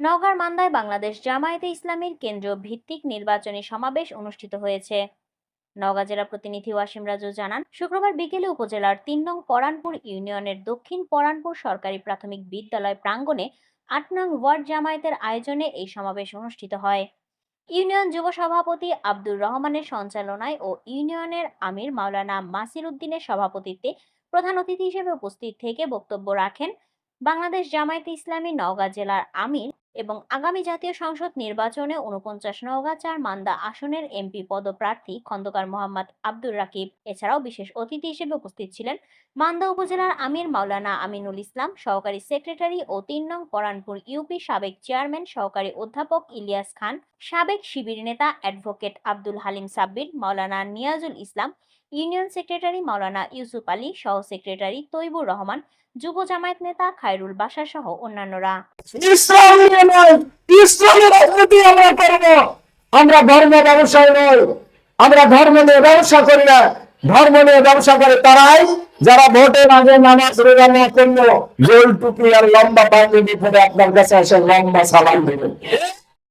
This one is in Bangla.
নওগাঁর মান্দায় বাংলাদেশ জামায়াতে ইসলামীর কেন্দ্র ভিত্তিক নির্বাচনী সমাবেশ অনুষ্ঠিত হয়েছে। নওগাঁ জেলা প্রতিনিধি ওয়াসিম রাজু জানান, শুক্রবার বিকেলে উপজেলার তিন নং পরানপুর ইউনিয়নের দক্ষিণ পরানপুর সরকারি প্রাথমিক বিদ্যালয় প্রাঙ্গণে আট নং ওয়ার্ড জামায়াতের আয়োজনে এই সমাবেশ অনুষ্ঠিত হয়। ইউনিয়ন যুব সভাপতি আব্দুর রহমানের সঞ্চালনায় ও ইউনিয়নের আমির মাওলানা মাসির উদ্দিনের সভাপতিত্বে প্রধান অতিথি হিসেবে উপস্থিত থেকে বক্তব্য রাখেন বাংলাদেশ জামায়াতে ইসলামী নওগাঁ জেলার আমির এবং আগামী জাতীয় সংসদ নির্বাচনে উনপঞ্চাশ নওগাঁ মান্দা আসনের এমপি পদপ্রার্থী খন্দকার মোহাম্মদ আব্দুর রাকিব। এছাড়াও বিশেষ অতিথি হিসেবে উপস্থিত ছিলেন মান্দা উপজেলার আমির মাওলানা আমিনুল ইসলাম, সহকারী সেক্রেটারি ও তিন নং পরানপুর ইউপি সাবেক চেয়ারম্যান, সহকারী অধ্যাপক ইলিয়াস খান, সাবেক শিবির নেতা advocate Abdul Halim Sabbir, Maulana Niazul Islam, union secretary Maulana Yusuf Ali, সহ সেক্রেটারি তৈবুর রহমান, যুব জামায়াত নেতা খায়রুল বাসা সহ অন্যান্যরা। আমরা ধর্ম ব্যবসায় নয় আমরা ধর্ম নিয়ে ব্যবসা করি ধর্ম নিয়ে ব্যবসা করে তারাই, যারা ভোটের আগে নামাজ রোজা না করল গোল টুপি আর লম্বা পাঞ্জাবি পরে আপনার কাছে এসে লম্বা সালাম দেবে।